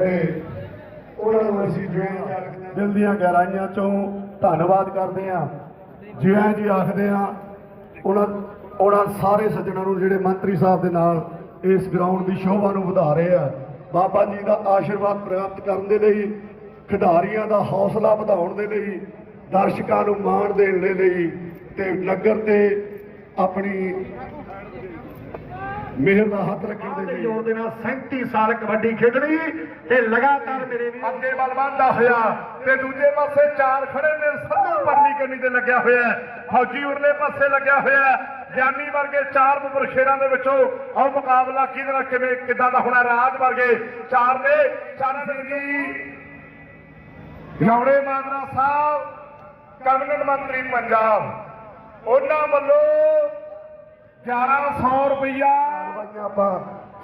ਸਾਡੇ ਉਹਨਾਂ ਨੂੰ ਅਸੀਂ ਦਿਲ ਦੀਆਂ ਗਹਿਰਾਈਆਂ ਚੋਂ ਧੰਨਵਾਦ ਕਰਦੇ ਹਾਂ। ਜਿਵੇਂ ਜੀ ਆਖਦੇ ਹਾਂ, ਉਹਨਾਂ ਉਹਨਾਂ ਸਾਰੇ ਸੱਜਣਾਂ ਨੂੰ ਜਿਹੜੇ ਮੰਤਰੀ ਸਾਹਿਬ ਦੇ ਨਾਲ ਇਸ ਗਰਾਊਂਡ ਦੀ ਸ਼ੋਭਾ ਨੂੰ ਵਧਾ ਰਹੇ ਆ, ਬਾਬਾ ਜੀ ਦਾ ਆਸ਼ੀਰਵਾਦ ਪ੍ਰਾਪਤ ਕਰਨ ਦੇ ਲਈ, ਖਿਡਾਰੀਆਂ ਦਾ ਹੌਸਲਾ ਵਧਾਉਣ ਦੇ ਲਈ, ਦਰਸ਼ਕਾਂ ਨੂੰ ਮਾਣ ਦੇਣ ਦੇ ਲਈ ਤੇ ਨਗਰ ਤੇ ਆਪਣੀ ਮਿਹਰ ਦਾ ਹੱਥ ਰੱਖਣ ਦੇ ਲਈ ਜੋੜ ਦੇ ਨਾਲ 37 ਸਾਲ ਕਬੱਡੀ ਖੇਡਣੀ ਤੇ ਲਗਾਤਾਰ ਮੇਰੇ ਵੀ ਅੱਗੇ ਵੱਲ ਵੱਧਦਾ ਹੋਇਆ ਤੇ ਦੂਜੇ ਪਾਸੇ ਚਾਰ ਖੜੇ ਨੇ ਸੰਧੂ ਪਰਲੀ ਕੰਨੀ ਤੇ ਲੱਗਿਆ ਹੋਇਆ ਹੈ। ਫੌਜੀ ਉਰਲੇ ਪਾਸੇ ਲੱਗਿਆ ਹੋਇਆ ਹੈ। ਗਿਆਨੀ ਵਰਗੇ ਚਾਰ ਮੁਬਰ ਸ਼ੇਰਾਂ ਦੇ ਵਿੱਚੋਂ ਆਹ ਮੁਕਾਬਲਾ ਕਿਹਦੇ ਨਾਲ ਕਿਵੇਂ ਕਿੱਦਾਂ ਦਾ ਹੋਣਾ ਰਾਜ ਵਰਗੇ ਚਾਰ ਨੇ ਚਾਰਾਂ ਦੇ ਜੀ ਜੌੜੇ ਮਾਜਰਾ ਸਾਹਿਬ ਕੈਬਨਿਟ ਮੰਤਰੀ ਪੰਜਾਬ ਉਹਨਾਂ ਵੱਲੋਂ 1100 ਰੁਪਈਆ। ਕਾਰਵਾਈਆਂ ਆਪਾਂ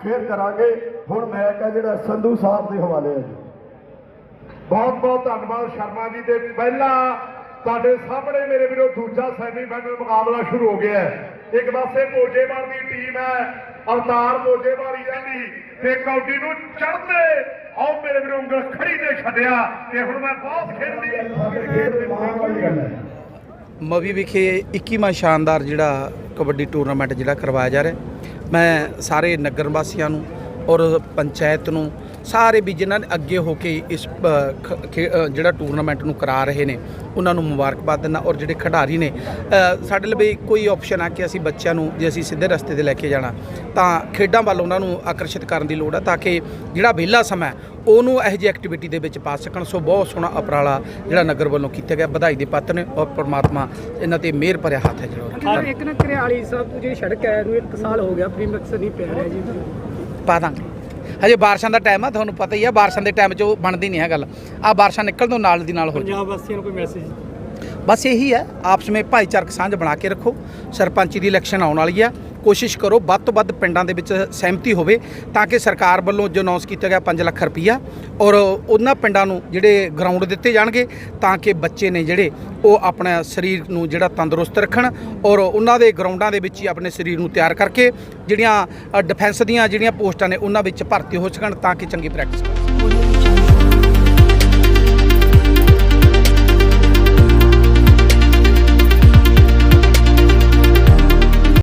ਫੇਰ ਕਰਾਂਗੇ। ਹੁਣ ਮੈਚ ਆ ਜਿਹੜਾ ਸੰਧੂ ਸਾਹਿਬ ਦੇ ਹਵਾਲੇ ਹੈ ਜੀ। ਬਹੁਤ ਬਹੁਤ ਧੰਨਵਾਦ ਸ਼ਰਮਾ ਜੀ ਤੇ ਪਹਿਲਾ ਤੁਹਾਡੇ ਸਾਹਮਣੇ ਮੇਰੇ ਵੀਰੋ ਦੂਜਾ ਸੈਮੀਫਾਈਨਲ ਮੁਕਾਬਲਾ ਸ਼ੁਰੂ ਹੋ ਗਿਆ ਹੈ। ਇੱਕ ਪਾਸੇ ਮੋਜੇਵਾਲ ਦੀ ਟੀਮ ਹੈ ਅਵਤਾਰ ਮੋਜੇਵਾਲ ਜਾਂਦੀ ਤੇ ਕੌਡੀ ਨੂੰ ਚੜ੍ਹਦੇ ਆਓ ਮੇਰੇ ਵੀਰੋ ਉਂਗਲ ਖੜੀ ਤੇ ਛੱਡਿਆ ਤੇ ਹੁਣ ਮੈਂ ਬਹੁਤ ਖੇਡਦੀ ਖੇਡ ਦੇ ਮਾਣ ਵਾਲੀ ਗੱਲ ਹੈ। ਮਵੀ ਵਿਖੇ 21ਵਾਂ ਸ਼ਾਨਦਾਰ ਜਿਹੜਾ ਕਬੱਡੀ ਟੂਰਨਾਮੈਂਟ ਜਿਹੜਾ ਕਰਵਾਇਆ ਜਾ ਰਿਹਾ ਮੈਂ ਸਾਰੇ ਨਗਰ ਵਾਸੀਆਂ ਨੂੰ ਔਰ ਪੰਚਾਇਤ ਨੂੰ ਸਾਰੇ ਵੀ ਜਿਨ੍ਹਾਂ ਨੇ ਅੱਗੇ ਹੋ ਕੇ ਇਸ ਜਿਹੜਾ ਟੂਰਨਾਮੈਂਟ ਨੂੰ ਕਰਾ ਰਹੇ ਨੇ ਉਹਨਾਂ ਨੂੰ ਮੁਬਾਰਕਬਾਦ ਦਿੰਦਾ ਔਰ ਜਿਹੜੇ ਖਿਡਾਰੀ ਨੇ ਸਾਡੇ ਲਈ ਕੋਈ ਆਪਸ਼ਨ ਆ ਕਿ ਅਸੀਂ ਬੱਚਿਆਂ ਨੂੰ ਜੇ ਅਸੀਂ ਸਿੱਧੇ ਰਸਤੇ ਤੇ ਲੈ ਕੇ ਜਾਣਾ ਤਾਂ ਖੇਡਾਂ ਵੱਲ ਉਹਨਾਂ ਨੂੰ ਆਕਰਸ਼ਿਤ ਕਰਨ ਦੀ ਲੋੜ ਹੈ ਤਾਂ ਕਿ ਜਿਹੜਾ ਵਿਹਲਾ ਸਮਾਂ ਉਹਨੂੰ ਇਹੋ ਜਿਹੀ ਐਕਟੀਵਿਟੀ ਦੇ ਵਿੱਚ ਪਾ ਸਕਣ। ਸੋ ਬਹੁਤ ਸੋਹਣਾ ਉਪਰਾਲਾ ਜਿਹੜਾ ਨਗਰ ਵੱਲੋਂ ਕੀਤਾ ਗਿਆ ਵਧਾਈ ਦੇ ਪਾਤਰ ਨੇ ਔਰ ਪ੍ਰਮਾਤਮਾ ਇਹਨਾਂ ਤੇ ਮਿਹਰ ਭਰਿਆ ਹੱਥ ਹੈ ਜਿਹੜਾ ਇੱਕ ਨਾ ਘਰਿਆਲੀ ਸਾਹਿਬ ਜਿਹੜੀ ਸੜਕ ਹੈ ਇਹਨੂੰ ਇੱਕ ਸਾਲ ਹੋ ਗਿਆ ਪ੍ਰੀਮਿਕਸ ਨਹੀਂ ਪਿਆ ਰਿਹਾ ਜੀ। ਪਾ ਦਾਂਗੇ। ਹਜੇ ਬਾਰਿਸ਼ਾਂ ਦਾ ਟਾਈਮ ਆ ਤੁਹਾਨੂੰ ਪਤਾ ਹੀ ਆ ਬਾਰਿਸ਼ਾਂ ਦੇ ਟਾਈਮ 'ਚ ਉਹ ਬਣਦੀ ਨਹੀਂ ਹੈ ਗੱਲ। ਆ ਬਾਰਿਸ਼ਾਂ ਨਿਕਲਣ ਤੋਂ ਨਾਲ ਦੀ ਨਾਲ ਹੋ ਜਾਊ। ਪੰਜਾਬ ਵਾਸੀਆਂ ਨੂੰ ਕੋਈ ਮੈਸੇਜ ਬਸ ਇਹੀ ਹੈ ਆਪਸ ਵਿੱਚ ਭਾਈਚਾਰਕ ਸਾਂਝ ਬਣਾ ਕੇ ਰੱਖੋ। ਸਰਪੰਚੀ ਦੀ ਇਲੈਕਸ਼ਨ ਆਉਣ ਵਾਲੀ ਆ। ਕੋਸ਼ਿਸ਼ ਕਰੋ ਵੱਧ ਤੋਂ ਵੱਧ ਪਿੰਡਾਂ ਦੇ ਵਿੱਚ ਸਹਿਮਤੀ ਹੋਵੇ ਤਾਂ ਕਿ ਸਰਕਾਰ ਵੱਲੋਂ ਜੋ ਅਨਾਉਂਸ ਕੀਤਾ ਗਿਆ 5 ਲੱਖ ਰੁਪਈਆ ਔਰ ਉਹਨਾਂ ਪਿੰਡਾਂ ਨੂੰ ਜਿਹੜੇ ਗਰਾਊਂਡ ਦਿੱਤੇ ਜਾਣਗੇ ਤਾਂ ਕਿ ਬੱਚੇ ਨੇ ਜਿਹੜੇ ਉਹ ਆਪਣਾ ਸਰੀਰ ਨੂੰ ਜਿਹੜਾ ਤੰਦਰੁਸਤ ਰੱਖਣ ਔਰ ਉਹਨਾਂ ਦੇ ਗਰਾਊਂਡਾਂ ਦੇ ਵਿੱਚ ਹੀ ਆਪਣੇ ਸਰੀਰ ਨੂੰ ਤਿਆਰ ਕਰਕੇ ਜਿਹੜੀਆਂ ਡਿਫੈਂਸ ਦੀਆਂ ਜਿਹੜੀਆਂ ਪੋਸਟਾਂ ਨੇ ਉਹਨਾਂ ਵਿੱਚ ਭਰਤੀ ਹੋ ਸਕਣ ਤਾਂ ਕਿ ਚੰਗੀ ਪ੍ਰੈਕਟਿਸ ਕਰ ਸਕਣ।